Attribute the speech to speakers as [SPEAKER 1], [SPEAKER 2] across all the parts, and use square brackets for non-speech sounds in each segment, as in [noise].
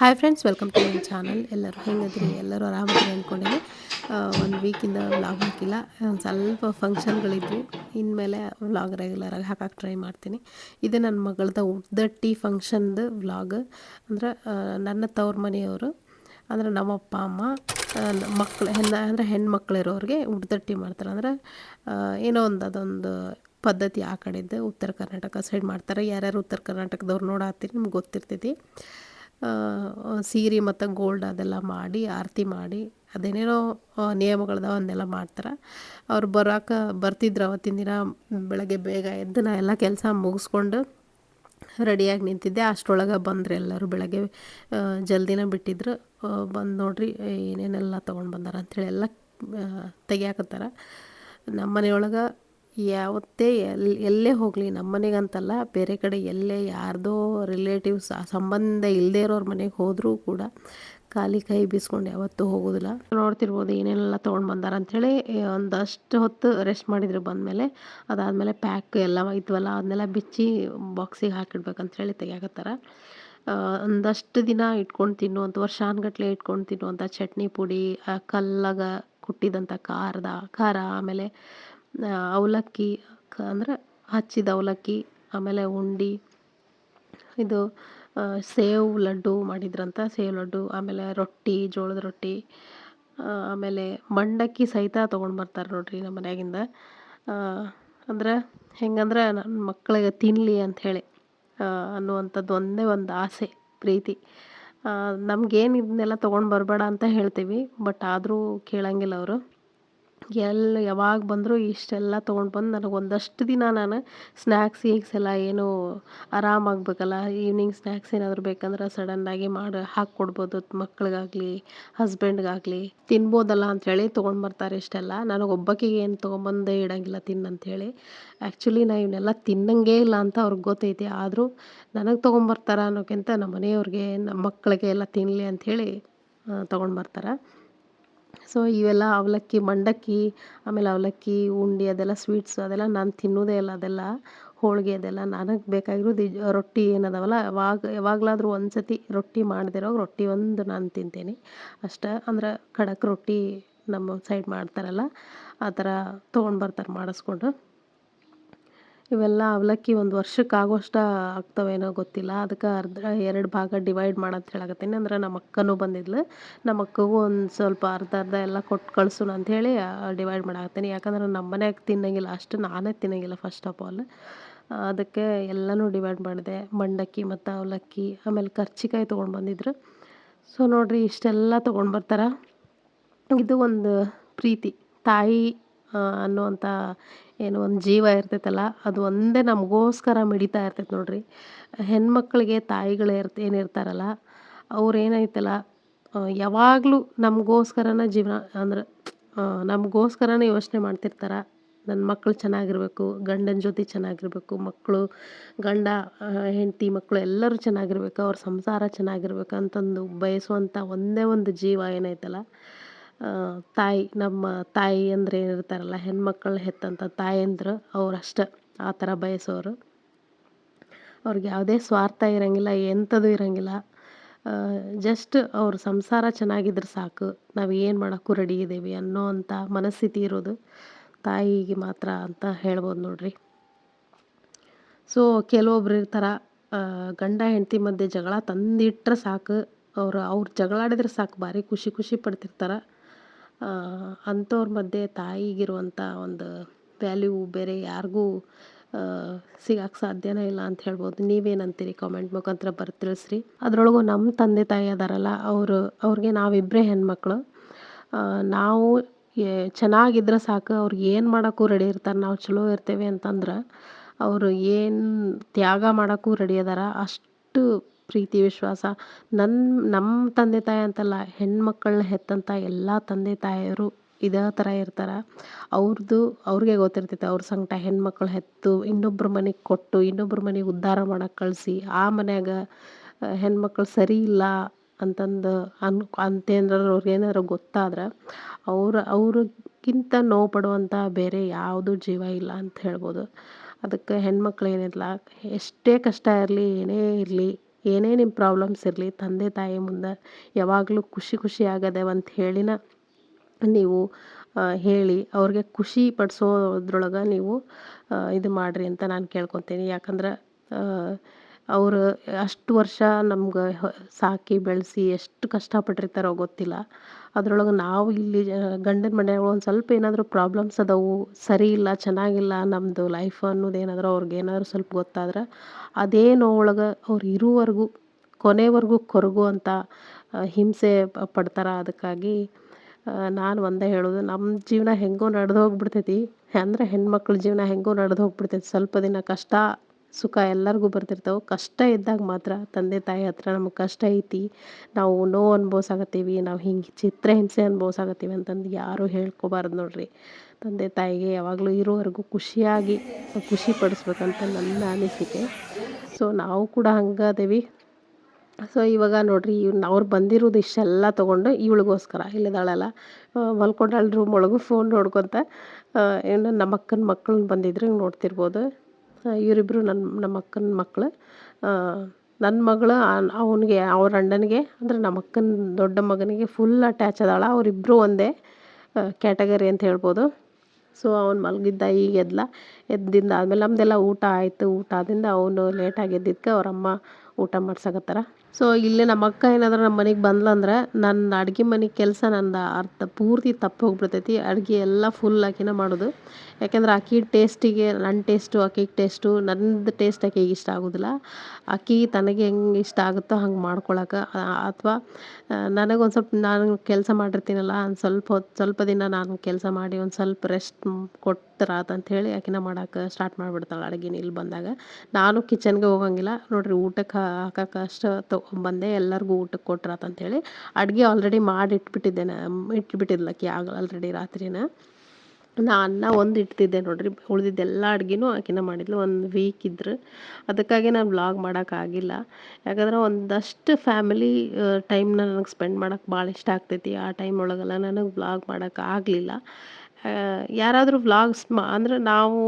[SPEAKER 1] Hi friends welcome to my channel ಎಲ್ಲರೂ ಹೆಂಗದ್ರಿ? ಎಲ್ಲರೂ ಆರಾಮಾಗಿ ಅಂದ್ಕೊಂಡಿದ್ದೆ ಒಂದು ವೀಕಿಂದ ವ್ಲಾಗ್ ಹಾಕಿಲ್ಲ. ಒಂದು ಸ್ವಲ್ಪ ಫಂಕ್ಷನ್ಗಳಿದ್ವು ಇನ್ಮೇಲೆ ವ್ಲಾಗ್ ರೆಗ್ಯುಲರಾಗಿ ಹಾಕಕ್ಕೆ ಟ್ರೈ ಮಾಡ್ತೀನಿ. ಇದು ನನ್ನ ಮಗಳದ ಉದ್ದಟ್ಟಿ ಫಂಕ್ಷನ್ದು ವ್ಲಾಗ್ ಅಂದ್ರೆ ನನ್ನ ತವ್ರ ಮನೆಯವರು, ಅಂದ್ರೆ ನಮ್ಮಪ್ಪ, ಅಮ್ಮ ಮಕ್ಕಳು ಹೆಣ್ಣ, ಅಂದರೆ ಹೆಣ್ಮಕ್ಳಿರೋರಿಗೆ ಉಡ್ದಟ್ಟಿ ಮಾಡ್ತಾರೆ. ಅಂದ್ರೆ ಏನೋ ಒಂದು ಅದೊಂದು ಪದ್ಧತಿ ಆ ಕಡೆದ್ದು ಉತ್ತರ ಕರ್ನಾಟಕ ಸೈಡ್ ಮಾಡ್ತಾರೆ. ಯಾರ್ಯಾರು ಉತ್ತರ ಕರ್ನಾಟಕದವ್ರು ನೋಡಾತ್ತೀರಿ, ನಿಮ್ಗೆ ಗೊತ್ತಿರ್ತೈತಿ. ಸೀರೆ ಮತ್ತು ಗೋಲ್ಡ್ ಅದೆಲ್ಲ ಮಾಡಿ, ಆರತಿ ಮಾಡಿ, ಅದೇನೇನೋ ನಿಯಮಗಳದ ಅದನ್ನೆಲ್ಲ ಮಾಡ್ತಾರೆ. ಅವ್ರು ಬರೋಕೆ ಬರ್ತಿದ್ರು ಅವತ್ತಿನ ದಿನ, ಬೆಳಗ್ಗೆ ಬೇಗ ಎದ್ದು ನಾ ಎಲ್ಲ ಕೆಲಸ ಮುಗಿಸ್ಕೊಂಡು ರೆಡಿಯಾಗಿ ನಿಂತಿದ್ದೆ. ಅಷ್ಟರೊಳಗೆ ಬಂದರು ಎಲ್ಲರೂ ಬೆಳಗ್ಗೆ ಜಲ್ದಿನ ಬಿಟ್ಟಿದ್ರು. ಬಂದು ನೋಡ್ರಿ ಏನೇನೆಲ್ಲ ತೊಗೊಂಡು ಬಂದಾರ ಅಂಥೇಳಿ ಎಲ್ಲ ತೆಗಿಯಾಕತ್ತಾರ. ನಮ್ಮ ಮನೆಯೊಳಗೆ ಯಾವತ್ತೇ ಎಲ್ಲಿ ಎಲ್ಲೇ ಹೋಗಲಿ ನಮ್ಮ ಮನೆಗಂತಲ್ಲ, ಬೇರೆ ಕಡೆ ಎಲ್ಲೇ ಯಾರ್ದೋ ರಿಲೇಟಿವ್ಸ್ ಸಂಬಂಧ ಇಲ್ಲದೇ ಇರೋರ ಮನೆಗೆ ಹೋದರೂ ಕೂಡ ಖಾಲಿ ಕೈ ಬೀಸ್ಕೊಂಡು ಯಾವತ್ತೂ ಹೋಗೋದಿಲ್ಲ. ನೋಡ್ತಿರ್ಬೋದು ಏನೇನೆಲ್ಲ ತೊಗೊಂಡು ಬಂದಾರ ಅಂಥೇಳಿ ಒಂದಷ್ಟು ಹೊತ್ತು ರೆಸ್ಟ್ ಮಾಡಿದ್ರು ಬಂದಮೇಲೆ, ಅದಾದಮೇಲೆ ಪ್ಯಾಕ್ ಎಲ್ಲ ಇದ್ವಲ್ಲ ಅದನ್ನೆಲ್ಲ ಬಿಚ್ಚಿ ಬಾಕ್ಸಿಗೆ ಹಾಕಿಡ್ಬೇಕಂಥೇಳಿ ತೆಗಿಯಾಕತ್ತಾರ. ಒಂದಷ್ಟು ದಿನ ಇಟ್ಕೊಂಡು ತಿನ್ನುವಂಥ ವರ್ಷಾನ್ಗಟ್ಲೆ ಇಟ್ಕೊಂಡು ತಿನ್ನುವಂಥ ಚಟ್ನಿ ಪುಡಿ ಕಲ್ಲಾಗ ಕುಟ್ಟಿದಂಥ ಖಾರದ, ಖಾರ, ಆಮೇಲೆ ಅವಲಕ್ಕಿ, ಕ, ಅಂದ್ರೆ ಹಚ್ಚಿದ ಅವಲಕ್ಕಿ, ಆಮೇಲೆ ಉಂಡೆ, ಇದು ಸೇವು ಲಡ್ಡು ಮಾಡಿದ್ರಂತ, ಸೇವ್ ಲಡ್ಡು, ಆಮೇಲೆ ರೊಟ್ಟಿ, ಜೋಳದ ರೊಟ್ಟಿ ಆಮೇಲೆ ಮಂಡಕ್ಕಿ ಸಹಿತ ತೊಗೊಂಡು ಬರ್ತಾರೆ ನೋಡಿರಿ ನಮ್ಮ ಮನ್ಯಾಗಿಂದ. ಅಂದ್ರೆ ಹೆಂಗಂದ್ರೆ ನನ್ನ ಮಕ್ಕಳಿಗೆ ತಿನ್ನಲಿ ಅಂಥೇಳಿ ಅನ್ನುವಂಥದ್ದು ಒಂದೇ ಒಂದು ಆಸೆ, ಪ್ರೀತಿ. ನಮಗೇನು ಇದನ್ನೆಲ್ಲ ತೊಗೊಂಡು ಬರಬೇಡ ಅಂತ ಹೇಳ್ತೀವಿ, ಬಟ್ ಆದರೂ ಕೇಳಂಗಿಲ್ಲ ಅವರು. ಎಲ್ಲಿ ಯಾವಾಗ ಬಂದರೂ ಇಷ್ಟೆಲ್ಲ ತೊಗೊಂಡು ಬಂದು ನನಗೆ ಒಂದಷ್ಟು ದಿನ ನಾನು ಸ್ನ್ಯಾಕ್ಸ್ ಈಗ್ಸ್ ಎಲ್ಲ ಏನು ಆರಾಮಾಗಬೇಕಲ್ಲ ಈವ್ನಿಂಗ್ ಸ್ನ್ಯಾಕ್ಸ್ ಏನಾದರೂ ಬೇಕಂದ್ರೆ ಸಡನ್ನಾಗಿ ಮಾಡಿ ಹಾಕ್ಕೊಡ್ಬೋದು ಮಕ್ಳಿಗಾಗಲಿ, ಹಸ್ಬೆಂಡ್ಗಾಗಲಿ. ತಿನ್ಬೋದಲ್ಲ ಅಂಥೇಳಿ ತೊಗೊಂಡು ಬರ್ತಾರೆ ಇಷ್ಟೆಲ್ಲ. ನನಗೆ ಒಬ್ಬಾಕಿಗೆ ಏನು ತೊಗೊಂಬಂದೇ ಇಡಂಗಿಲ್ಲ ತಿನ್ನಂಥೇಳಿ ಆ್ಯಕ್ಚುಲಿ ನಾ ಇವನ್ನೆಲ್ಲ ತಿನ್ನಂಗೇ ಇಲ್ಲ ಅಂತ ಅವ್ರಿಗೆ ಗೊತ್ತೈತಿ. ಆದರೂ ನನಗೆ ತೊಗೊಂಬರ್ತಾರ ಅನ್ನೋಕ್ಕಿಂತ ನಮ್ಮ ಮನೆಯವ್ರಿಗೆ ನಮ್ಮ ಮಕ್ಕಳಿಗೆ ಎಲ್ಲ ತಿನ್ನಲಿ ಅಂಥೇಳಿ ತೊಗೊಂಡು ಬರ್ತಾರೆ. ಸೊ ಇವೆಲ್ಲ ಅವಲಕ್ಕಿ, ಮಂಡಕ್ಕಿ, ಆಮೇಲೆ ಅವಲಕ್ಕಿ, ಉಂಡೆ, ಅದೆಲ್ಲ ಸ್ವೀಟ್ಸ್ ಅದೆಲ್ಲ ನಾನು ತಿನ್ನೋದೇ ಇಲ್ಲ, ಅದೆಲ್ಲ ಹೋಳಿಗೆ, ಅದೆಲ್ಲ ನನಗೆ ಬೇಕಾಗಿರೋದು ರೊಟ್ಟಿ ಏನದವಲ್ಲ ಯಾವಾಗ ಯಾವಾಗಲಾದ್ರೂ ಒಂದು ಸತಿ ರೊಟ್ಟಿ ಮಾಡ್ದಿರೋ ರೊಟ್ಟಿ ಒಂದು ನಾನು ತಿಂತೀನಿ. ಅಷ್ಟೇ, ಅಂದ್ರೆ ಖಡಕ್ ರೊಟ್ಟಿ ನಮ್ಮ ಸೈಡ್ ಮಾಡ್ತಾರಲ್ಲ, ಆ ಥರ ತೊಗೊಂಡು ಬರ್ತಾರೆ ಮಾಡಿಸ್ಕೊಂಡು. ಇವೆಲ್ಲ ಅವಲಕ್ಕಿ ಒಂದು ವರ್ಷಕ್ಕೆ ಆಗೋಷ್ಟು ಆಗ್ತವೇನೋ ಗೊತ್ತಿಲ್ಲ. ಅದಕ್ಕೆ ಅರ್ಧ, ಎರಡು ಭಾಗ ಡಿವೈಡ್ ಮಾಡಂತ ಹೇಳಕತ್ತೀನಿ. ಅಂದ್ರೆ ನಮ್ಮ ಅಕ್ಕನೂ ಬಂದಿದ್ಲು. ನಮ್ಮ ಅಕ್ಕಗೂ ಒಂದು ಸ್ವಲ್ಪ ಅರ್ಧ ಅರ್ಧ ಎಲ್ಲ ಕೊಟ್ಟು ಕಳ್ಸೋಣ ಅಂಥೇಳಿ ಡಿವೈಡ್ ಮಾಡಾಕತ್ತೀನಿ. ಯಾಕಂದ್ರೆ ನಮ್ಮ ಮನ್ಯಾಗ ತಿನ್ನಂಗಿಲ್ಲ. ಅಷ್ಟು ನಾನೇ ತಿನ್ನಂಗಿಲ್ಲ ಫಸ್ಟ್ ಆಫ್ ಆಲ್ ಅದಕ್ಕೆ ಎಲ್ಲನೂ ಡಿವೈಡ್ ಮಾಡಿದೆ. ಮಂಡಕ್ಕಿ ಮತ್ತು ಅವಲಕ್ಕಿ, ಆಮೇಲೆ ಕರ್ಚಿಕಾಯಿ ತೊಗೊಂಡು ಬಂದಿದ್ರು. ಸೊ ನೋಡಿರಿ, ಇಷ್ಟೆಲ್ಲ ತೊಗೊಂಡು ಬರ್ತಾರೆ. ಇದು ಒಂದು ಪ್ರೀತಿ. ತಾಯಿ ಅನ್ನುವಂಥ ಏನು ಒಂದು ಜೀವ ಇರ್ತೈತಲ್ಲ, ಅದು ಒಂದೇ ನಮಗೋಸ್ಕರ ಮಿಡಿತಾ ಇರ್ತೈತೆ ನೋಡ್ರಿ. ಹೆಣ್ಮಕ್ಳಿಗೆ ತಾಯಿಗಳು ಇರ್ತ ಏನಿರ್ತಾರಲ್ಲ ಅವ್ರು ಏನೈತಲ್ಲ ಯಾವಾಗಲೂ ನಮಗೋಸ್ಕರನ ಜೀವನ, ಅಂದ್ರೆ ನಮಗೋಸ್ಕರನೇ ಯೋಚನೆ ಮಾಡ್ತಿರ್ತಾರೆ. ನನ್ನ ಮಕ್ಕಳು ಚೆನ್ನಾಗಿರ್ಬೇಕು, ಗಂಡನ ಜೊತೆ ಚೆನ್ನಾಗಿರ್ಬೇಕು ಮಕ್ಕಳು ಗಂಡ ಹೆಂಡತಿ ಮಕ್ಕಳು ಎಲ್ಲರೂ ಚೆನ್ನಾಗಿರ್ಬೇಕು, ಅವ್ರ ಸಂಸಾರ ಚೆನ್ನಾಗಿರ್ಬೇಕು ಅಂತಂದು ಬಯಸುವಂಥ ಒಂದೇ ಒಂದು ಜೀವ ಏನೈತಲ್ಲ ತಾಯಿ, ನಮ್ಮ ತಾಯಿ ಅಂದ್ರೆ ಏನಿರ್ತಾರಲ್ಲ, ಹೆಣ್ಮಕ್ಳನ್ನ ಹೆತ್ತಂಥ ತಾಯಂದ್ರು ಅವ್ರಷ್ಟೆ, ಆ ಥರ ಬಯಸೋರು. ಅವ್ರಿಗೆ ಯಾವುದೇ ಸ್ವಾರ್ಥ ಇರೋಂಗಿಲ್ಲ ಎಂಥದ್ದು ಇರೋಂಗಿಲ್ಲ. ಜಸ್ಟ್ ಅವ್ರ ಸಂಸಾರ ಚೆನ್ನಾಗಿದ್ರೆ ಸಾಕು, ನಾವು ಏನು ಮಾಡೋಕ್ಕೂ ರೆಡಿ ಇದ್ದೀವಿ ಅನ್ನೋ ಅಂಥ ಮನಸ್ಥಿತಿ ಇರೋದು ತಾಯಿಗೆ ಮಾತ್ರ ಅಂತ ಹೇಳ್ಬೋದು ನೋಡ್ರಿ. ಸೊ ಕೆಲವೊಬ್ರು ಇರ್ತಾರೆ ಗಂಡ ಹೆಂಡತಿ ಮಧ್ಯೆ ಜಗಳ ತಂದಿಟ್ರೆ ಸಾಕು, ಅವ್ರು ಅವ್ರು ಜಗಳಾಡಿದ್ರೆ ಸಾಕು, ಭಾರಿ ಖುಷಿ ಖುಷಿ ಪಡ್ತಿರ್ತಾರೆ. ಅಂಥವ್ರ ಮಧ್ಯೆ ತಾಯಿಗಿರುವಂಥ ಒಂದು ವ್ಯಾಲ್ಯೂ ಬೇರೆ ಯಾರಿಗೂ ಸಿಗಕ್ಕೆ ಸಾಧ್ಯನೇ ಇಲ್ಲ ಅಂತ ಹೇಳ್ಬೋದು. ನೀವೇನಂತೀರಿ ಕಾಮೆಂಟ್ ಮುಖಾಂತರ ಬರ್, ತಿಳಿಸ್ರಿ. ಅದರೊಳಗೂ ನಮ್ಮ ತಂದೆ ತಾಯಿ ಅದಾರಲ್ಲ, ಅವರು, ಅವ್ರಿಗೆ ನಾವಿಬ್ಬರೇ ಹೆಣ್ಮಕ್ಳು. ನಾವು ಚೆನ್ನಾಗಿದ್ರೆ ಸಾಕು, ಅವ್ರಿಗೆ ಏನು ಮಾಡೋಕ್ಕೂ ರೆಡಿ ಇರ್ತಾರೆ, ನಾವು ಚಲೋ ಇರ್ತೇವೆ ಅಂತಂದ್ರೆ, ಅವರು ಏನು ತ್ಯಾಗ ಮಾಡೋಕ್ಕೂ ರೆಡಿ ಅದಾರ, ಅಷ್ಟು ಪ್ರೀತಿ, ವಿಶ್ವಾಸ. ನನ್ನ ನಮ್ಮ ತಂದೆ ತಾಯಿ ಅಂತಲ್ಲ ಹೆಣ್ಮಕ್ಕಳನ್ನ ಹೆತ್ತಂಥ ಎಲ್ಲ ತಂದೆ ತಾಯಿಯರು ಇದೇ ಥರ ಇರ್ತಾರೆ. ಅವ್ರದ್ದು ಅವ್ರಿಗೆ ಗೊತ್ತಿರ್ತೈತೆ, ಅವ್ರ ಸಂಕಟ. ಹೆಣ್ಮಕ್ಳು ಹೆತ್ತು, ಇನ್ನೊಬ್ರ ಮನೆಗೆ ಕೊಟ್ಟು, ಇನ್ನೊಬ್ರ ಮನೆಗೆ ಉದ್ಧಾರ ಮಾಡಕ್ಕೆ ಕಳಿಸಿ, ಆ ಮನ್ಯಾಗ ಹೆಣ್ಮಕ್ಳು ಸರಿ ಇಲ್ಲ ಅಂತಂದು ಅನ್ ಅಂತೇನಾರು ಅವ್ರಿಗೆ ಏನಾದ್ರು ಗೊತ್ತಾದ್ರೆ, ಅವ್ರ, ಅವ್ರಿಗಿಂತ ನೋವು ಪಡುವಂಥ ಬೇರೆ ಯಾವುದು ಜೀವ ಇಲ್ಲ ಅಂತ ಹೇಳ್ಬೋದು. ಅದಕ್ಕೆ ಹೆಣ್ಮಕ್ಳು ಏನಿಲ್ಲ. ಎಷ್ಟೇ ಕಷ್ಟ ಇರಲಿ, ಏನೇ ಇರಲಿ ಏನೇ ನಿಮ್ಮ ಪ್ರಾಬ್ಲಮ್ಸ್ ಇರಲಿ, ತಂದೆ ತಾಯಿ ಮುಂದೆ ಯಾವಾಗಲೂ ಖುಷಿ ಖುಷಿ ಆಗದೆ ಅಂತ ಹೇಳಿನ ನೀವು ಹೇಳಿ ಅವ್ರಿಗೆ ಖುಷಿ ಪಡಿಸೋದ್ರೊಳಗೆ ನೀವು ಇದು ಮಾಡಿರಿ ಅಂತ ನಾನು ಕೇಳ್ಕೊತೀನಿ. ಯಾಕಂದ್ರೆ ಅವರು ಅಷ್ಟು ವರ್ಷ ನಮ್ಗೆ ಸಾಕಿ ಬೆಳೆಸಿ ಎಷ್ಟು ಕಷ್ಟಪಟ್ಟಿರ್ತಾರೋ ಗೊತ್ತಿಲ್ಲ. ಅದ್ರೊಳಗೆ ನಾವು ಇಲ್ಲಿ ಗಂಡನ ಮನೆಯಾಗ ಒಂದು ಸ್ವಲ್ಪ ಏನಾದರೂ ಪ್ರಾಬ್ಲಮ್ಸ್ ಅದಾವು, ಸರಿ ಇಲ್ಲ, ಚೆನ್ನಾಗಿಲ್ಲ ನಮ್ಮದು ಲೈಫ್ ಅನ್ನೋದು ಏನಾದರೂ ಅವ್ರಿಗೆ ಏನಾದರೂ ಸ್ವಲ್ಪ ಗೊತ್ತಾದ್ರೆ, ಅದೇ ನೋವೊಳಗೆ ಅವ್ರು ಇರುವವರೆಗೂ ಕೊನೆವರೆಗೂ ಅಂತ ಹಿಂಸೆ ಪಡ್ತಾರೆ. ಅದಕ್ಕಾಗಿ ನಾನು ಒಂದೇ ಹೇಳೋದು ನಮ್ಮ ಜೀವನ ಹೆಂಗೋ ನಡೆದು ಹೋಗ್ಬಿಡ್ತೈತಿ. ಅಂದರೆ ಹೆಣ್ಮಕ್ಳ ಜೀವನ ಹೆಂಗೋ ನಡೆದು ಹೋಗ್ಬಿಡ್ತೈತಿ. ಸ್ವಲ್ಪ ದಿನ ಕಷ್ಟ ಸುಖ ಎಲ್ಲರಿಗೂ ಬರ್ತಿರ್ತಾವೆ. ಕಷ್ಟ ಇದ್ದಾಗ ಮಾತ್ರ ತಂದೆ ತಾಯಿ ಹತ್ರ ನಮಗೆ ಕಷ್ಟ ಐತಿ. ನಾವು ನೋವು ಅನ್ಭವ್ಸಾಕತ್ತೀವಿ ನಾವು ಹಿಂಗೆ ಚಿತ್ರಹಿಂಸೆ ಅನ್ಭವ್ಸಾಕತ್ತೀವಿ ಅಂತಂದು ಯಾರೂ ಹೇಳ್ಕೊಬಾರ್ದು ನೋಡ್ರಿ. ತಂದೆ ತಾಯಿಗೆ ಯಾವಾಗಲೂ ಇರೋವರೆಗೂ ಖುಷಿಯಾಗಿ ಖುಷಿ ಪಡಿಸ್ಬೇಕಂತ ನನ್ನ ಅನಿಸಿಕೆ. ಸೊ ನಾವು ಕೂಡ ಹಂಗಾದೇವಿ ಸೊ ಇವಾಗ ನೋಡಿರಿ ಇವ್ನ ಅವ್ರು ಬಂದಿರೋದು ಇಷ್ಟೆಲ್ಲ ತೊಗೊಂಡು ಇವಳಿಗೋಸ್ಕರ ಇಲ್ಲದಾಳಲ್ಲ ಮಲ್ಕೊಂಡಾಳ ರೂಮ್ ಒಳಗೂ ಫೋನ್ ನೋಡ್ಕೊತ ಏನು ನಮ್ಮ ಅಕ್ಕನ ಮಕ್ಳನ್ನ ಬಂದಿದ್ರೆ ನೋಡ್ತಿರ್ಬೋದು. ಇವರಿಬ್ಬರು ನನ್ನ ನಮ್ಮ ಅಕ್ಕನ ಮಕ್ಕಳು ನನ್ನ ಮಗಳು ಅವನಿಗೆ, ಅವ್ರ ಅಣ್ಣನಿಗೆ, ಅಂದರೆ ನಮ್ಮ ಅಕ್ಕನ ದೊಡ್ಡ ಮಗನಿಗೆ ಫುಲ್ ಅಟ್ಯಾಚ್ ಅದಾಳ. ಅವರಿಬ್ಬರು ಒಂದೇ ಕ್ಯಾಟಗರಿ ಅಂತ ಹೇಳ್ಬೋದು. ಸೊ ಅವ್ನು ಮಲಗಿದ್ದ ಈಗ ಎದ್ಲ. ಎದ್ದಿಂದ ಆದಮೇಲೆ ನಮ್ಮದೆಲ್ಲ ಊಟ ಆಯಿತು. ಊಟ ಆದಿಂದ ಅವನು ಲೇಟಾಗಿ ಎದ್ದಿದ್ಕೆ ಅವರಮ್ಮ ಊಟ ಮಾಡ್ಸಕತ್ತಾರ. ಸೊ ಇಲ್ಲಿ ನಮ್ಮ ಅಕ್ಕ ಏನಾದ್ರು ನಮ್ಮ ಮನೆಗೆ ಬಂದ್ಲಂದ್ರೆ ನನ್ನ ಅಡುಗೆ ಮನೆ ಕೆಲಸ ನನ್ನ ಅರ್ಧ ಪೂರ್ತಿ ತಪ್ಪು ಹೋಗ್ಬಿಡ್ತೈತಿ. ಅಡುಗೆ ಎಲ್ಲ ಫುಲ್ ಆಕಿನ ಮಾಡೋದು. ಯಾಕೆಂದ್ರೆ ಆಕಿ ಟೇಸ್ಟಿಗೆ ನನ್ನ ಟೇಸ್ಟು ಆಕಿಗೆ ಟೇಸ್ಟು ನನ್ನದು ಟೇಸ್ಟ್ ಆಕಿಗೆ ಇಷ್ಟ ಆಗೋದಿಲ್ಲ. ಆಕಿ ತನಗೆ ಹೆಂಗೆ ಇಷ್ಟ ಆಗುತ್ತೋ ಹಂಗೆ ಮಾಡ್ಕೊಳಕ್ಕೆ ಅಥವಾ ನನಗೊಂದು ಸ್ವಲ್ಪ ನಾನು ಕೆಲಸ ಮಾಡಿರ್ತೀನಲ್ಲ, ಒಂದು ಸ್ವಲ್ಪ ಹೊತ್ತು ಸ್ವಲ್ಪ ದಿನ ನಾನು ಕೆಲಸ ಮಾಡಿ ಒಂದು ಸ್ವಲ್ಪ ರೆಸ್ಟ್ ಕೊಟ್ಟರಾತು ಅಂಥೇಳಿ ಆಕಿನ ಮಾಡೋಕೆ ಸ್ಟಾರ್ಟ್ ಮಾಡಿಬಿಡ್ತಾಳೆ ಅಡುಗೆನ ಇಲ್ಲಿ ಬಂದಾಗ. ನಾನು ಕಿಚನ್ಗೆ ಹೋಗಂಗಿಲ್ಲ. ನೋಡಿರಿ ಊಟಕ್ಕೆ ಹಾಕಕ್ಕೆ ಅಷ್ಟು ತೊಗೊಂಬಂದೆ ಎಲ್ಲರಿಗೂ ಊಟಕ್ಕೆ ಕೊಟ್ರಾತು ಅಂಥೇಳಿ ಅಡುಗೆ ಆಲ್ರೆಡಿ ಮಾಡಿ ಇಟ್ಬಿಟ್ಟಿದ್ದೆ ಇಟ್ಬಿಟ್ಟಿದ್ಲಕ್ಕಿ ಆಗ ಆಲ್ರೆಡಿ ರಾತ್ರಿನ. ನಾ ಅನ್ನ ಒಂದು ಇಟ್ಟಿದ್ದೆ ನೋಡಿರಿ ಉಳಿದಿದ್ದೆಲ್ಲ ಅಡುಗೆನೂ ಆಕಿನ ಮಾಡಿದ್ಲು, ಒಂದು ವೀಕ್ ಇದ್ರು. ಅದಕ್ಕಾಗಿ ನಾನು ಬ್ಲಾಗ್ ಮಾಡೋಕ್ಕಾಗಿಲ್ಲ ಯಾಕಂದ್ರೆ ಒಂದಷ್ಟು ಫ್ಯಾಮಿಲಿ ಟೈಮ್ನ ನನಗೆ ಸ್ಪೆಂಡ್ ಮಾಡೋಕ್ಕೆ ಭಾಳ ಇಷ್ಟ ಆಗ್ತೈತಿ. ಆ ಟೈಮ್ ಒಳಗೆಲ್ಲ ನನಗೆ ಬ್ಲಾಗ್ ಮಾಡೋಕೆ ಆಗಲಿಲ್ಲ. ಯಾರಾದರೂ ವ್ಲಾಗ್ಸ್ ಮಾ, ಅಂದರೆ ನಾವು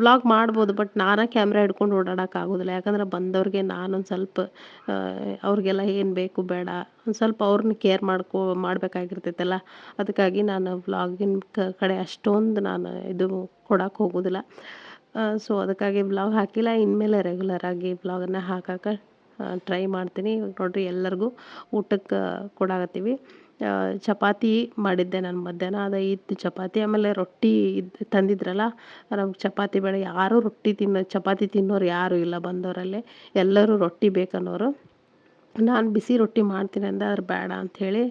[SPEAKER 1] ವ್ಲಾಗ್ ಮಾಡ್ಬೋದು, ಬಟ್ ನಾನೇ ಕ್ಯಾಮ್ರಾ ಹಿಡ್ಕೊಂಡು ಓಡಾಡೋಕ್ಕಾಗೋದಿಲ್ಲ ಯಾಕಂದ್ರೆ ಬಂದವ್ರಿಗೆ ನಾನೊಂದು ಸ್ವಲ್ಪ ಅವ್ರಿಗೆಲ್ಲ ಏನು ಬೇಕು ಬೇಡ, ಒಂದು ಸ್ವಲ್ಪ ಅವ್ರನ್ನ ಕೇರ್ ಮಾಡ್ಕೊ, ಮಾಡಬೇಕಾಗಿರ್ತೈತಲ್ಲ. ಅದಕ್ಕಾಗಿ ನಾನು ವ್ಲಾಗಿನ ಕಡೆ ಅಷ್ಟೊಂದು ನಾನು ಇದು ಕೊಡೋಕೆ ಹೋಗೋದಿಲ್ಲ. ಸೊ ಅದಕ್ಕಾಗಿ ವ್ಲಾಗ್ ಹಾಕಿಲ್ಲ. ಇನ್ಮೇಲೆ ರೆಗ್ಯುಲರಾಗಿ ವ್ಲಾಗನ್ನು ಹಾಕಕ್ಕೆ ಟ್ರೈ ಮಾಡ್ತೀನಿ. ಇವಾಗ ನೋಡಿರಿ ಎಲ್ಲರಿಗೂ ಊಟಕ್ಕೆ ಕೊಡಾಕತ್ತೀವಿ. ಚಪಾತಿ ಮಾಡಿದ್ದೆ ನಾನು ಮಧ್ಯಾಹ್ನ. ಅದು ಇತ್ತು ಚಪಾತಿ, ಆಮೇಲೆ ರೊಟ್ಟಿ ಇದು ತಂದಿದ್ರಲ್ಲ ನಮ್ಗೆ ಚಪಾತಿ ಬೇಡ ಯಾರೂ ರೊಟ್ಟಿ ತಿನ್ನೋ, ಚಪಾತಿ ತಿನ್ನೋರು ಯಾರೂ ಇಲ್ಲ ಬಂದವರಲ್ಲಿ ಎಲ್ಲರೂ ರೊಟ್ಟಿ ಬೇಕನ್ನೋರು. ನಾನು ಬಿಸಿ ರೊಟ್ಟಿ ಮಾಡ್ತೀನಿ ಅಂದೆ, ಆದ್ರೆ ಬೇಡ ಅಂಥೇಳಿ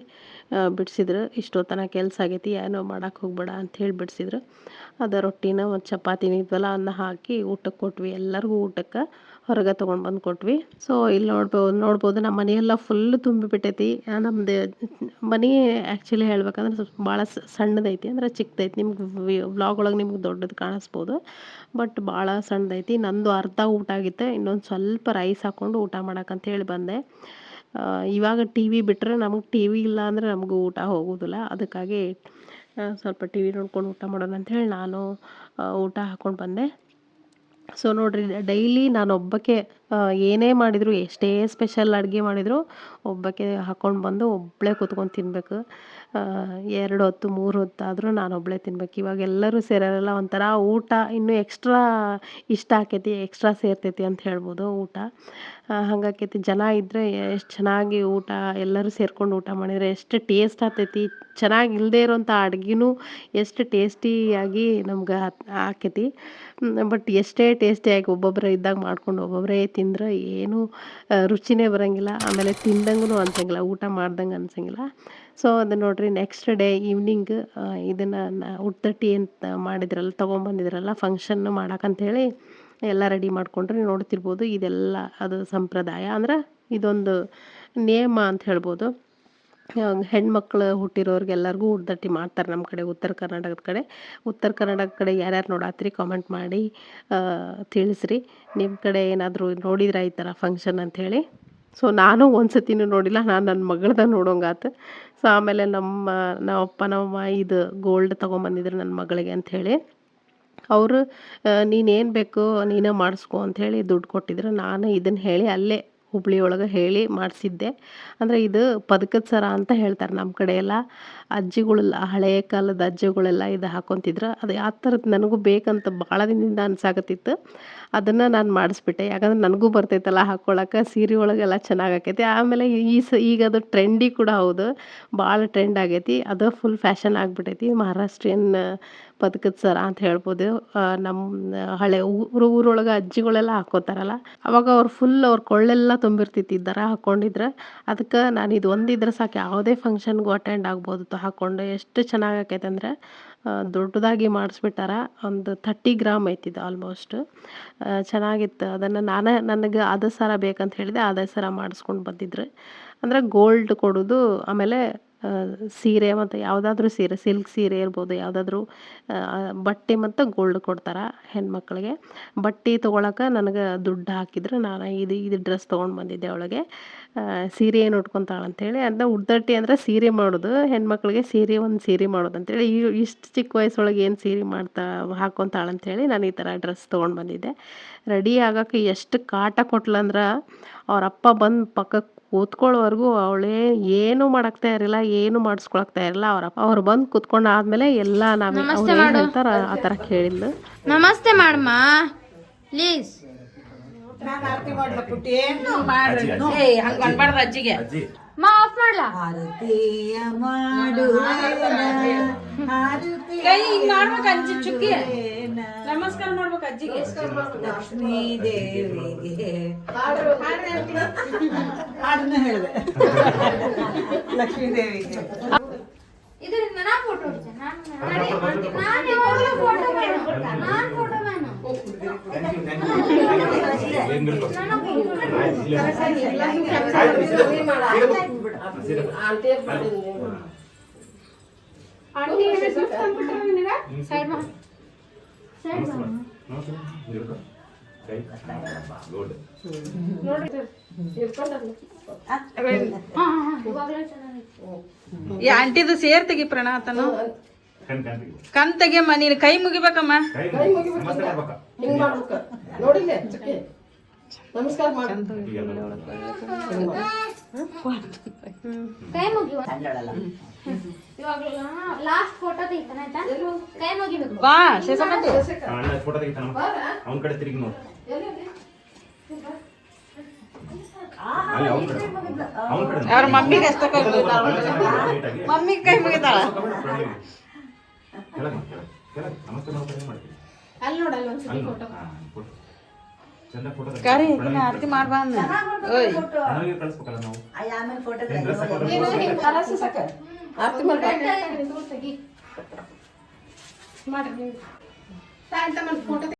[SPEAKER 1] ಬಿಡಿಸಿದ್ರು. ಇಷ್ಟೊತ್ತನ ಕೆಲಸ ಆಗೈತಿ, ಏನೋ ಮಾಡಕ್ಕೆ ಹೋಗ್ಬೇಡ ಅಂಥೇಳಿ ಬಿಡಿಸಿದ್ರು. ಅದು ರೊಟ್ಟಿನ ಒಂದು ಚಪಾತಿನ ಇದ್ವಲ್ಲ ಅದನ್ನ ಹಾಕಿ ಊಟಕ್ಕೆ ಕೊಟ್ವಿ. ಎಲ್ಲರಿಗೂ ಊಟಕ್ಕೆ ಹೊರಗೆ ತೊಗೊಂಡು ಬಂದು ಕೊಟ್ವಿ. ಸೊ ಇಲ್ಲಿ ನೋಡ್ಬೋದು ನೋಡ್ಬೋದು ನಮ್ಮ ಮನೆಯೆಲ್ಲ ಫುಲ್ ತುಂಬಿಬಿಟ್ಟೈತಿ ನಮ್ಮದು ಮನೆ ಆ್ಯಕ್ಚುಲಿ ಹೇಳ್ಬೇಕಂದ್ರೆ ಸ್ವಲ್ಪ ಭಾಳ ಸಣ್ಣದೈತಿ ಅಂದ್ರೆ ಚಿಕ್ಕದೈತಿ. ನಿಮ್ಗೆ ವ್ಲಾಗ್ ಒಳಗೆ ನಿಮ್ಗೆ ದೊಡ್ಡದು ಕಾಣಿಸ್ಬೋದು. ಬಟ್ ಭಾಳ ಸಣ್ಣದೈತಿ. ನಂದು ಅರ್ಧ ಊಟ ಆಗಿತ್ತು. ಇನ್ನೊಂದು ಸ್ವಲ್ಪ ರೈಸ್ ಹಾಕ್ಕೊಂಡು ಊಟ ಹೇಳಿ ಬಂದೆ. ಇವಾಗ ಟಿ ವಿ ಬಿಟ್ಟರೆ ನಮಗೆ ಟಿ ವಿ ಇಲ್ಲ ಅಂದರೆ ನಮಗೂ ಊಟ ಹೋಗೋದಿಲ್ಲ. ಅದಕ್ಕಾಗಿ ಸ್ವಲ್ಪ ಟಿ ವಿ ನೋಡ್ಕೊಂಡು ಊಟ ಮಾಡೋಣ ಅಂತ ಹೇಳಿ ನಾನು ಊಟ ಹಾಕ್ಕೊಂಡು ಬಂದೆ. ಸೊ ನೋಡಿರಿ ಡೈಲಿ ನಾನು ಒಬ್ಬಕ್ಕೆ ಏನೇ ಮಾಡಿದರೂ, ಎಷ್ಟೇ ಸ್ಪೆಷಲ್ ಅಡುಗೆ ಮಾಡಿದರೂ, ಒಬ್ಬಕ್ಕೆ ಹಾಕ್ಕೊಂಡು ಬಂದು ಒಬ್ಬಳೇ ಕೂತ್ಕೊಂಡು ತಿನ್ನಬೇಕು ಎರಡು ಹೊತ್ತು, ಮೂರು ಹೊತ್ತಾದರೂ ನಾನು ಒಬ್ಬಳೇ ತಿನ್ಬೇಕು. ಇವಾಗ ಎಲ್ಲರೂ ಸೇರೋರೆಲ್ಲ ಒಂಥರ ಊಟ ಇನ್ನೂ ಎಕ್ಸ್ಟ್ರಾ ಇಷ್ಟ ಆಕೈತಿ, ಎಕ್ಸ್ಟ್ರಾ ಸೇರ್ತೈತಿ ಅಂತ ಹೇಳ್ಬೋದು ಊಟ. ಹಂಗಾಕೈತಿ ಜನ ಇದ್ದರೆ ಎಷ್ಟು ಚೆನ್ನಾಗಿ ಊಟ, ಎಲ್ಲರೂ ಸೇರ್ಕೊಂಡು ಊಟ ಮಾಡಿದರೆ ಎಷ್ಟು ಟೇಸ್ಟ್ ಆಗ್ತೈತಿ. ಚೆನ್ನಾಗಿ ಇಲ್ಲದೇ ಇರೋಂಥ ಅಡುಗೆನೂ ಎಷ್ಟು ಟೇಸ್ಟಿಯಾಗಿ ನಮ್ಗೆ ಆಕೈತಿ. ಬಟ್ ಎಷ್ಟೇ ಟೇಸ್ಟಿಯಾಗಿ ಒಬ್ಬೊಬ್ಬರೇ ಇದ್ದಾಗ ಮಾಡ್ಕೊಂಡು ಒಬ್ಬೊಬ್ಬರೇ ತಿಂದ್ರೆ ಏನೂ ರುಚಿನೇ ಬರೋಂಗಿಲ್ಲ. ಆಮೇಲೆ ತಿಂದಂಗೂ ಅನ್ಸಂಗಿಲ್ಲ, ಊಟ ಮಾಡ್ದಂಗೆ ಅನ್ಸಂಗಿಲ್ಲ. ಸೊ ಅದು ನೋಡಿರಿ ನೆಕ್ಸ್ಟ್ ಡೇ ಈವ್ನಿಂಗ್ ಇದನ್ನು ಉಡ್ತಟ್ಟಿ ಅಂತ ಮಾಡಿದ್ರಲ್ಲ, ತೊಗೊಂಬಂದಿದ್ರಲ್ಲ ಫಂಕ್ಷನ್ ಮಾಡಕ್ಕಂಥೇಳಿ ಎಲ್ಲ ರೆಡಿ ಮಾಡ್ಕೊಂಡ್ರೆ. ನೋಡ್ತಿರ್ಬೋದು, ಇದೆಲ್ಲ, ಅದು ಸಂಪ್ರದಾಯ. ಅಂದ್ರೆ ಇದೊಂದು ನೇಮ ಅಂತ ಹೇಳ್ಬೋದು. ಹೆಣ್ಮಕ್ಳು ಹುಟ್ಟಿರೋರ್ಗೆಲ್ಲರಿಗೂ ಉಡ್ದಟ್ಟಿ ಮಾಡ್ತಾರೆ ನಮ್ಮ ಕಡೆ, ಉತ್ತರ ಕರ್ನಾಟಕದ ಕಡೆ. ಉತ್ತರ ಕರ್ನಾಟಕ ಕಡೆ ಯಾರ್ಯಾರು ನೋಡಾತ್ರಿ ಕಾಮೆಂಟ್ ಮಾಡಿ ತಿಳಿಸ್ರಿ. ನಿಮ್ಮ ಕಡೆ ಏನಾದರೂ ನೋಡಿದ್ರೆ ಈ ಥರ ಫಂಕ್ಷನ್ ಅಂಥೇಳಿ ಸೊ ನಾನು ಒಂದು ಸತಿನೂ ನೋಡಿಲ್ಲ. ನಾನು ನನ್ನ ಮಗಳ್ದ ನೋಡೋಂಗಾತು ಸೊ ಆಮೇಲೆ ನಮ್ಮ ನಮ್ಮಪ್ಪ ನಮ್ಮಮ್ಮ ಇದು ಗೋಲ್ಡ್ ತೊಗೊಂಬಂದಿದ್ರು ನನ್ನ ಮಗಳಿಗೆ ಅಂಥೇಳಿ ಅವರು ನೀನೇನು ಬೇಕು? ನೀನೇ ಮಾಡಿಸ್ಕೊ ಅಂಥೇಳಿ ದುಡ್ಡು ಕೊಟ್ಟಿದ್ರು. ನಾನು ಇದನ್ನು ಹೇಳಿ ಅಲ್ಲೇ ಹುಬ್ಳಿ ಒಳಗೆ ಹೇಳಿ ಮಾಡಿಸಿದ್ದೆ. ಅಂದರೆ ಇದು ಪದಕದ ಸರ ಅಂತ ಹೇಳ್ತಾರೆ ನಮ್ಮ ಕಡೆ ಎಲ್ಲ ಅಜ್ಜಿಗಳೆಲ್ಲ, ಹಳೆಯ ಕಾಲದ ಅಜ್ಜಿಗಳೆಲ್ಲ ಇದು ಹಾಕೊತಿದ್ರು. ಅದು ಆ ಥರದ್ದು ನನಗೂ ಬೇಕಂತ ಭಾಳ ದಿನದಿಂದ ಅನ್ಸಾಕತ್ತಿತ್ತು. ಅದನ್ನು ನಾನು ಮಾಡಿಸ್ಬಿಟ್ಟೆ. ಯಾಕಂದ್ರೆ ನನಗೂ ಬರ್ತೈತಲ್ಲ ಹಾಕ್ಕೊಳಕ್ಕೆ ಸೀರೆ ಒಳಗೆಲ್ಲ ಚೆನ್ನಾಗಿ ಆಕೈತಿ ಆಮೇಲೆ ಈ ಸ, ಈಗ ಅದು ಟ್ರೆಂಡಿ ಕೂಡ ಹೌದು. ಭಾಳ ಟ್ರೆಂಡ್ ಆಗೈತಿ. ಅದು ಫುಲ್ ಫ್ಯಾಷನ್ ಆಗಿಬಿಟ್ಟೈತಿ. ಮಹಾರಾಷ್ಟ್ರೀಯನ್ ಪದಕದ ಸರ ಅಂತ ಹೇಳ್ಬೋದು. ನಮ್ಮ ಹಳೆ ಊರು, ಊರೊಳಗೆ ಅಜ್ಜಿಗಳೆಲ್ಲ ಹಾಕೋತಾರಲ್ಲ, ಅವಾಗ ಅವ್ರು ಫುಲ್ ಅವ್ರ ಕೊಳ್ಳೆಲ್ಲ ತುಂಬಿರ್ತಿತ್ತು ಈ ಥರ ಹಾಕ್ಕೊಂಡಿದ್ರೆ ಅದಕ್ಕೆ ನಾನು ಇದು ಒಂದಿದ್ರೆ ಸಾಕು. ಯಾವುದೇ ಫಂಕ್ಷನ್ಗೂ ಅಟೆಂಡ್ ಆಗ್ಬೋದು. ತ ಹಾಕ್ಕೊಂಡು ಎಷ್ಟು ಚೆನ್ನಾಗಿ ಆಕೈತೆ ಅಂದರೆ ದೊಡ್ಡದಾಗಿ ಮಾಡಿಸ್ಬಿಟ್ಟಾರ. ಒಂದು ಥರ್ಟಿ ಗ್ರಾಮ್ ಐತಿದ್ದು ಆಲ್ಮೋಸ್ಟ್ ಚೆನ್ನಾಗಿತ್ತು. ಅದನ್ನು ನಾನೇ ನನಗೆ ಅದೇ ಸರ ಬೇಕಂತ ಹೇಳಿದೆ ಅದೇ ಸರ ಮಾಡಿಸ್ಕೊಂಡು ಬಂದಿದ್ರು. ಅಂದರೆ ಗೋಲ್ಡ್ ಕೊಡೋದು, ಆಮೇಲೆ ಸೀರೆ ಮತ್ತು ಯಾವುದಾದ್ರೂ ಸೀರೆ ಸಿಲ್ಕ್ ಸೀರೆ ಇರ್ಬೋದು, ಯಾವುದಾದ್ರೂ ಬಟ್ಟೆ ಮತ್ತು ಗೋಲ್ಡ್ ಕೊಡ್ತಾರೆ ಹೆಣ್ಮಕ್ಳಿಗೆ. ಬಟ್ಟೆ ತೊಗೊಳಕ್ಕೆ ನನಗೆ ದುಡ್ಡು ಹಾಕಿದ್ರು. ನಾನು ಇದು ಇದು ಡ್ರೆಸ್ ತೊಗೊಂಡು ಬಂದಿದ್ದೆ ಅವಳಿಗೆ. ಸೀರೆ ಏನು ಉಟ್ಕೊತಾಳೆ ಅಂತೇಳಿ ಅದನ್ನ ಉಡ್ದಟ್ಟಿ ಅಂದರೆ ಸೀರೆ ಮಾಡೋದು ಹೆಣ್ಮಕ್ಳಿಗೆ ಸೀರೆ ಒಂದು ಸೀರೆ ಮಾಡೋದು ಅಂತೇಳಿ ಈ ಇಷ್ಟು ಚಿಕ್ಕ ವಯಸ್ಸೊಳಗೆ ಏನು ಸೀರೆ ಮಾಡ್ತಾ ಹಾಕ್ಕೊಂತಾಳೆ ಅಂತೇಳಿ ನಾನು ಈ ಥರ ಡ್ರೆಸ್ ತೊಗೊಂಡು ಬಂದಿದ್ದೆ. ರೆಡಿ ಆಗೋಕ್ಕೆ ಎಷ್ಟು ಕಾಟ ಕೊಟ್ಲಂದ್ರೆ ಅವ್ರ ಅಪ್ಪ ಬಂದು ಪಕ್ಕಕ್ಕೆ ಕೂತ್ಕೊಳ್ಳೋವರೆಗೂ ಅವಳೇ ಏನು ಮಾಡಕ್ತಾ ಇರಲಿಲ್ಲ ಏನು ಮಾಡಿಸ್ಕೊಳಕ್ತಾ ಇರಲಿಲ್ಲ ಅವ್ರ ಅವ್ರು ಬಂದು ಕೂತ್ಕೊಂಡು ಆದಮೇಲೆ ಎಲ್ಲ ನಾವು ಹೇಳ್ತಾರ ಆ ಥರ ಕೇಳಿದ್ಲು.
[SPEAKER 2] ನಮಸ್ತೆ ಮಾಡಮ್ಮ ಪ್ಲೀಸ್.
[SPEAKER 3] ನಾನು ಆರತಿ ಮಾಡ್ಲ ಪುಟ್ಟಿ
[SPEAKER 2] ಏ ಹಂಗ ಅನ್ಬಾರ್ದು ಅಜ್ಜಿಗೆ. ಮಾ ಆಫ್ ಮಾಡ್ಲಾ?
[SPEAKER 3] ಆರತಿಯ ಮಾಡು ಆರತಿ
[SPEAKER 2] ಕೈ ಹಿಂಗ್ ಮಾಡ್ಬೇಕು ಅಜ್ಜಿ ಚುಕ್ಕಿ. ನಮಸ್ಕಾರ ಮಾಡ್ಬೇಕು ಅಜ್ಜಿಗೆ.
[SPEAKER 3] ಲಕ್ಷ್ಮೀ ದೇವಿಗೆ. ಹಾಡನ್ನ ಹೇಳಿದೆ. ಲಕ್ಷ್ಮೀ ದೇವಿಗೆ.
[SPEAKER 2] ಇದರಿಂದ ನಾ ಫೋಟೋ ನಾನು ಯಾವಾಗಲೂ ಫೋಟೋ ನಾನು ಫೋಟೋ ಮ್ಯಾನು ಸೈಡ್ ಮಾ ಸೈಡ್
[SPEAKER 4] ಈ ಆಂಟಿದು ಸೇರ್ ತೆಗಿ ಪ್ರಣಾತನು ಕಣ್ ತೆಗಿಯಮ್ಮ ನೀನು ಕೈ ಮುಗಿಬೇಕಮ್ಮ.
[SPEAKER 2] ಕೈ ಮುಗಿ ಇವಾಗ ಲಾಸ್ಟ್ ಫೋಟೋ ತೆಗಿತಾನೆ ಆಯ್ತಾ? ಕೈ ಮುಗಿಬೇಕು.
[SPEAKER 4] ಬಾ ಶೇಷಕಂಟಿ
[SPEAKER 5] ಫೋಟೋ ತೆಗಿತಾನ ಅವನ ಕಡೆ ತಿರುಗಿ ನೋಡು.
[SPEAKER 4] ಅವ್ರ ಮಮ್ಮಿಗೆ ಅಷ್ಟ ಕೈ ಮುಗಿತಾಳ? ಮಮ್ಮಿಗೆ ಕೈ ಮುಗಿತಾಳ. ಕರಿ ಇದನ್ನ ಆರತಿ ಮಾಡ್ಬಾ ಅಂದ ಓಯ್.
[SPEAKER 5] ಡ್ರೆಸ್ ಹಾಕೋದು?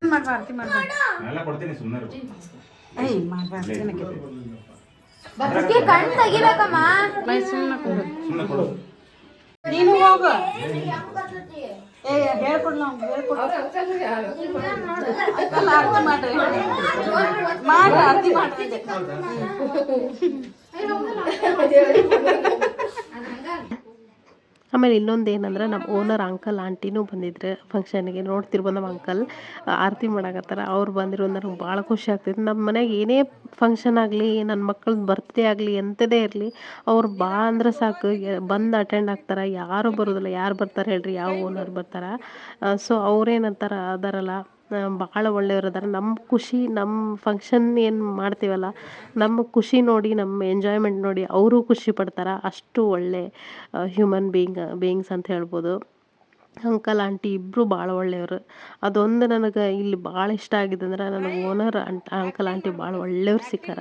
[SPEAKER 4] ಮಾಡ್ಬಾ? ಆರತಿ ಮಾಡ್ಬಾ ಮಾಡ್ಬಾ. ಆರತಿನಕ್ಕೆ
[SPEAKER 2] ಕಣ್ ತೆಗಿಬೇಕಮ್ಮ.
[SPEAKER 4] ಸುಮ್ಮನೆ ಕೂಡು ನೀನು ಹೋಗು. ಏ ಹೇಳ್ಕೊಡ್ ನಾವು ಹೇಳ್ಕೊಡ್. ಅಲ್ಲ, ಆರತಿ ಮಾಡ್ರಿ. ಮಾಡ್ರಿ ಆರತಿ ಮಾಡ್ರಿ.
[SPEAKER 1] ಆಮೇಲೆ ಇನ್ನೊಂದು ಏನಂದ್ರೆ ನಮ್ಮ ಓನರ್ ಅಂಕಲ್ ಆಂಟಿನೂ ಬಂದಿದ್ರು ಫಂಕ್ಷನ್ಗೆ ನೋಡ್ತಿರ್ಬೋದು ನಮ್ಮ ಅಂಕಲ್ ಆರತಿ ಮಾಡಾಕತ್ತಾರ. ಅವ್ರು ಬಂದಿರೋ ನನಗೆ ಭಾಳ ಖುಷಿ ಆಗ್ತೈತೆ ನಮ್ಮ ಮನೆಗೆ ಏನೇ ಫಂಕ್ಷನ್ ಆಗಲಿ ನನ್ನ ಮಕ್ಕಳದ್ದು ಬರ್ತ್ಡೇ ಆಗಲಿ ಎಂಥದೇ ಇರಲಿ, ಅವ್ರು ಬಾ ಅಂದ್ರೆ ಸಾಕು. ಬಂದು ಅಟೆಂಡ್ ಆಗ್ತಾರೆ. ಯಾರು ಬರೋದಿಲ್ಲ. ಯಾರು ಬರ್ತಾರೆ ಹೇಳ್ರಿ? ಯಾವ ಓನರ್ ಬರ್ತಾರೆ? ಸೊ ಅವ್ರೇನಂತಾರ ಅದಾರಲ್ಲ ಭಾಳ ಒಳ್ಳೆಯವ್ರು ಅದಾರ ನಮ್ಮ ಖುಷಿ ನಮ್ಮ ಫಂಕ್ಷನ್ ಏನು ಮಾಡ್ತೀವಲ್ಲ ನಮ್ಮ ಖುಷಿ ನೋಡಿ ನಮ್ಮ ಎಂಜಾಯ್ಮೆಂಟ್ ನೋಡಿ, ಅವರು ಖುಷಿ ಪಡ್ತಾರೆ? ಅಷ್ಟು ಒಳ್ಳೆ ಹ್ಯೂಮನ್ ಬೀಯಿಂಗ್ ಬೀಯಿಂಗ್ಸ್ ಅಂತ ಹೇಳ್ಬೋದು. ಅಂಕಲ್, ಆಂಟಿ ಇಬ್ಬರು ಭಾಳ ಒಳ್ಳೆಯವರು. ಅದೊಂದು ನನಗೆ ಇಲ್ಲಿ ಭಾಳ ಇಷ್ಟ ಆಗಿದೆ ಅಂದ್ರೆ ನನಗೆ ಓನರ್ ಅಂಟ್ ಅಂಕಲ್, ಆಂಟಿ ಭಾಳ ಒಳ್ಳೆಯವ್ರು ಸಿಕ್ಕಾರ.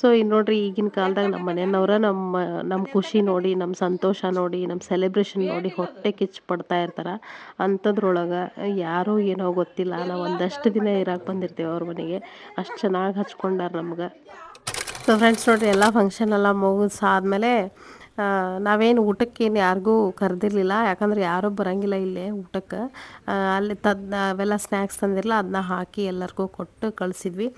[SPEAKER 1] ಸೊ ಈಗ ನೋಡ್ರಿ ಈಗಿನ ಕಾಲದಾಗ ನಮ್ಮ ಮನೆಯವ್ರ ನಮ್ಮ ನಮ್ಮ ಖುಷಿ ನೋಡಿ, ನಮ್ಮ ಸಂತೋಷ ನೋಡಿ, ನಮ್ಮ ಸೆಲೆಬ್ರೇಷನ್ ನೋಡಿ ಹೊಟ್ಟೆ ಕಿಚ್ಚು ಪಡ್ತಾ ಇರ್ತಾರೆ. ಅಂಥದ್ರೊಳಗೆ ಯಾರೂ ಏನೋ ಗೊತ್ತಿಲ್ಲ. ನಾವು ಒಂದಷ್ಟು ದಿನ ಇರಕ್ಕೆ ಬಂದಿರ್ತೀವಿ ಅವ್ರ ಮನೆಗೆ. ಅಷ್ಟು ಚೆನ್ನಾಗಿ ಹಚ್ಕೊಂಡಾರ ನಮ್ಗೆ. ಸೊ ಫ್ರೆಂಡ್ಸ್ ನೋಡಿರಿ, ಎಲ್ಲ ಫಂಕ್ಷನ್ ಎಲ್ಲ ಮುಗಿಸಾದ್ಮೇಲೆ ನಾವೇನು ಊಟಕ್ಕೇನು ಯಾರಿಗೂ ಕರೆದಿರ್ಲಿಲ್ಲ, ಯಾಕಂದ್ರೆ ಯಾರೂ ಬರೋಂಗಿಲ್ಲ ಇಲ್ಲೇ ಊಟಕ್ಕೆ. ಅಲ್ಲಿ ತದ್ ಅವೆಲ್ಲ ಸ್ನ್ಯಾಕ್ಸ್ ತಂದಿರಲ್ಲ ಅದನ್ನ ಹಾಕಿ ಎಲ್ಲರಿಗೂ ಕೊಟ್ಟು ಕಳಿಸಿದ್ವಿ.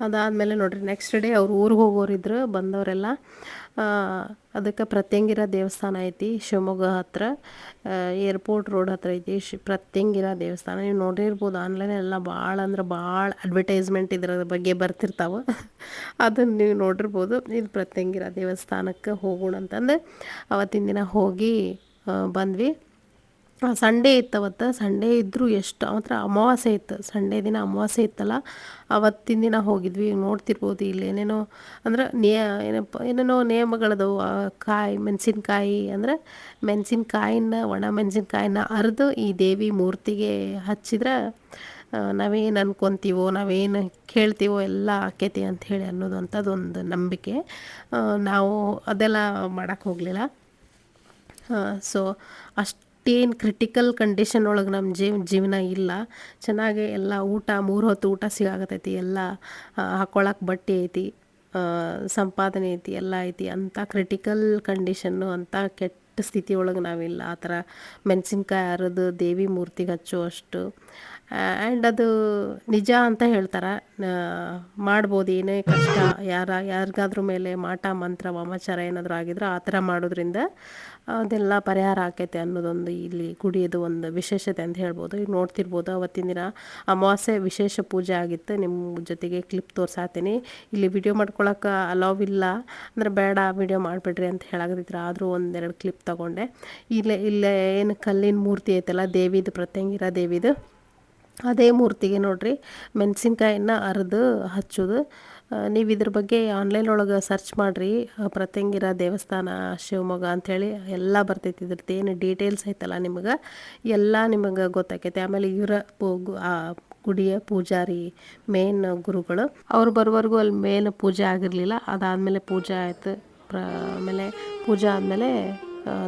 [SPEAKER 1] ಅದಾದಮೇಲೆ ನೋಡ್ರಿ ನೆಕ್ಸ್ಟ್ ಡೇ ಅವ್ರು ಊರಿಗೆ ಹೋಗೋರಿದ್ರು ಬಂದವರೆಲ್ಲ ಅದಕ್ಕೆ ಪ್ರತ್ಯಂಗಿರ ದೇವಸ್ಥಾನ ಐತಿ ಶಿವಮೊಗ್ಗ ಹತ್ರ. ಏರ್ಪೋರ್ಟ್ ರೋಡ್ ಹತ್ರ ಐತಿ ಶಿ, ಪ್ರತ್ಯಂಗಿರ ದೇವಸ್ಥಾನ. ನೀವು ನೋಡಿರ್ಬೋದು ಆನ್ಲೈನ್ ಎಲ್ಲ ಭಾಳ ಅಂದ್ರೆ ಭಾಳ ಅಡ್ವರ್ಟೈಸ್ಮೆಂಟ್ ಇದರ ಬಗ್ಗೆ ಬರ್ತಿರ್ತಾವೆ. [laughs] ಅದನ್ನು ನೀವು ನೋಡಿರ್ಬೋದು, ಇದು ಪ್ರತ್ಯಂಗಿರ ದೇವಸ್ಥಾನಕ್ಕೆ ಹೋಗೋಣ ಅಂತಂದು ಅವತ್ತಿನ ದಿನ ಹೋಗಿ ಬಂದ್ವಿ. ಸಂಡೇ ಇತ್ತು ಅವತ್ತು ಸಂಡೇ ಇದ್ದರೂ ಎಷ್ಟು? ಮಾತ್ರ ಅಮಾವಾಸ್ಯೆ ಇತ್ತು. ಸಂಡೇ ದಿನ ಅಮಾವಾಸ್ಯೆ ಇತ್ತಲ್ಲ? ಅವತ್ತಿನ ದಿನ ಹೋಗಿದ್ವಿ. ನೋಡ್ತಿರ್ಬೋದು ಇಲ್ಲಿ ಏನೇನೋ, ಅಂದ್ರೆ ನಿಯ, ಏನಪ್ಪ, ಏನೇನೋ ನಿಯಮಗಳದವು. ಕಾಯಿ, ಮೆಣಸಿನ್ಕಾಯಿ, ಅಂದ್ರೆ ಮೆಣಸಿನ್ಕಾಯಿನ, ಒಣ ಮೆಣಸಿನ್ಕಾಯಿನ ಅರೆದು ಈ ದೇವಿ ಮೂರ್ತಿಗೆ ಹಚ್ಚಿದ್ರೆ ನಾವೇನು ಅನ್ಕೊತೀವೋ, ನಾವೇನು ಕೇಳ್ತೀವೋ ಎಲ್ಲ ಆಕೈತಿ ಅಂಥೇಳಿ ಅನ್ನೋದು ಅಂಥದ್ದೊಂದು ನಂಬಿಕೆ. ನಾವು ಅದೆಲ್ಲ ಮಾಡೋಕ್ಕೆ ಹೋಗಲಿಲ್ಲ. ಸೊ ಅಷ್ಟೇನು ಕ್ರಿಟಿಕಲ್ ಕಂಡೀಷನ್ ಒಳಗೆ ನಮ್ಮ ಜೀವ, ಜೀವನ ಇಲ್ಲ. ಚೆನ್ನಾಗಿ ಎಲ್ಲ ಊಟ, ಮೂರು ಹೊತ್ತು ಊಟ ಸಿಗಾಕತೈತಿ. ಎಲ್ಲ ಹಾಕೊಳಕ್ಕೆ ಬಟ್ಟೆ ಐತಿ ಸಂಪಾದನೆ ಐತಿ, ಎಲ್ಲ ಐತಿ. ಅಂಥ ಕ್ರಿಟಿಕಲ್ ಕಂಡೀಷನ್ನು ಅಂಥ ಕೆಟ್ಟ ಸ್ಥಿತಿ ಒಳಗೆ ನಾವಿಲ್ಲ. ಆ ಥರ ಮೆಣಸಿನ್ಕಾಯಿ ಅರದು, ದೇವಿ ಮೂರ್ತಿಗೆ ಹಚ್ಚೋ ಅಷ್ಟು ಆ್ಯಂಡ್ ಅದು ನಿಜ ಅಂತ ಹೇಳ್ತಾರೆ. ಮಾಡ್ಬೋದು, ಏನೇ ಕಷ್ಟ, ಯಾರ, ಯಾರಿಗಾದ್ರೂ ಮೇಲೆ ಮಾಟ, ಮಂತ್ರ, ವಾಮಾಚಾರ ಏನಾದರೂ ಆಗಿದ್ರೆ ಆ ಥರ ಮಾಡೋದ್ರಿಂದ ಅದೆಲ್ಲ ಪರಿಹಾರ ಆಕೈತೆ ಅನ್ನೋದೊಂದು ಇಲ್ಲಿ ಗುಡಿಯದು ಒಂದು ವಿಶೇಷತೆ ಅಂತ ಹೇಳ್ಬೋದು. ಈಗ ನೋಡ್ತಿರ್ಬೋದು, ಅವತ್ತಿನ ದಿನ ಅಮಾವಾಸ್ಯೆ ವಿಶೇಷ ಪೂಜೆ ಆಗಿತ್ತು. ನಿಮ್ಮ ಜೊತೆಗೆ ಕ್ಲಿಪ್ ತೋರ್ಸಾತೀನಿ. ಇಲ್ಲಿ ವಿಡಿಯೋ ಮಾಡ್ಕೊಳಕ್ಕೆ ಅಲೌವ್ ಇಲ್ಲ. ಅಂದ್ರೆ ಬೇಡ ವಿಡಿಯೋ ಮಾಡಿಬಿಡ್ರಿ ಅಂತ ಹೇಳಾಗದಿದ್ರೆ ಆದರೂ ಒಂದೆರಡು ಕ್ಲಿಪ್ ತಗೊಂಡೆ. ಇಲ್ಲೇ ಇಲ್ಲೇ ಏನು ಕಲ್ಲಿನ ಮೂರ್ತಿ ಐತಲ್ಲ, ದೇವಿದು, ಪ್ರತ್ಯಂಗಿರ ದೇವಿದು ಅದೇ ಮೂರ್ತಿಗೆ ನೋಡಿರಿ. ಮೆಣಸಿನ್ಕಾಯನ್ನ ಅರೆದು, ಹಚ್ಚೋದು. ನೀವು ಇದ್ರ ಬಗ್ಗೆ ಆನ್ಲೈನ್ ಒಳಗೆ ಸರ್ಚ್ ಮಾಡಿರಿ. ಪ್ರತ್ಯಂಗಿರ ದೇವಸ್ಥಾನ, ಶಿವಮೊಗ್ಗ ಅಂಥೇಳಿ ಎಲ್ಲ ಬರ್ತೈತಿ ಇದ್ರದ್ದು. ಏನು ಡೀಟೇಲ್ಸ್ ಐತಲ್ಲ ನಿಮಗೆ? ಎಲ್ಲ ನಿಮಗೆ ಗೊತ್ತಾಕೈತಿ. ಆಮೇಲೆ ಇವರ ಗುಡಿಯ ಪೂಜಾರಿ ಮೇನ್ ಗುರುಗಳು. ಅವ್ರು ಬರೋವರೆಗೂ ಅಲ್ಲಿ ಮೇನ್ ಪೂಜೆ ಆಗಿರಲಿಲ್ಲ. ಅದಾದಮೇಲೆ ಪೂಜೆ ಆಯಿತು. ಪ್ರ, ಆಮೇಲೆ ಪೂಜೆ ಆದಮೇಲೆ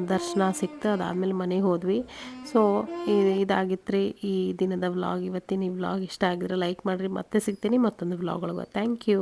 [SPEAKER 1] ದರ್ಶನ ಸಿಕ್ತು, ಅದಾದಮೇಲೆ ಮನೆಗೆ ಹೋದ್ವಿ. ಸೊ ಇದಾಗಿತ್ತು ರೀ ಈ ದಿನದ ವ್ಲಾಗ್ ಇವತ್ತಿನ ಈ ವ್ಲಾಗ್ ಇಷ್ಟ ಆಗಿದ್ರೆ ಲೈಕ್ ಮಾಡಿರಿ. ಮತ್ತೆ ಸಿಗ್ತೀನಿ ಮತ್ತೊಂದು ವ್ಲಾಗ್ ಒಳಗೆ. Thank you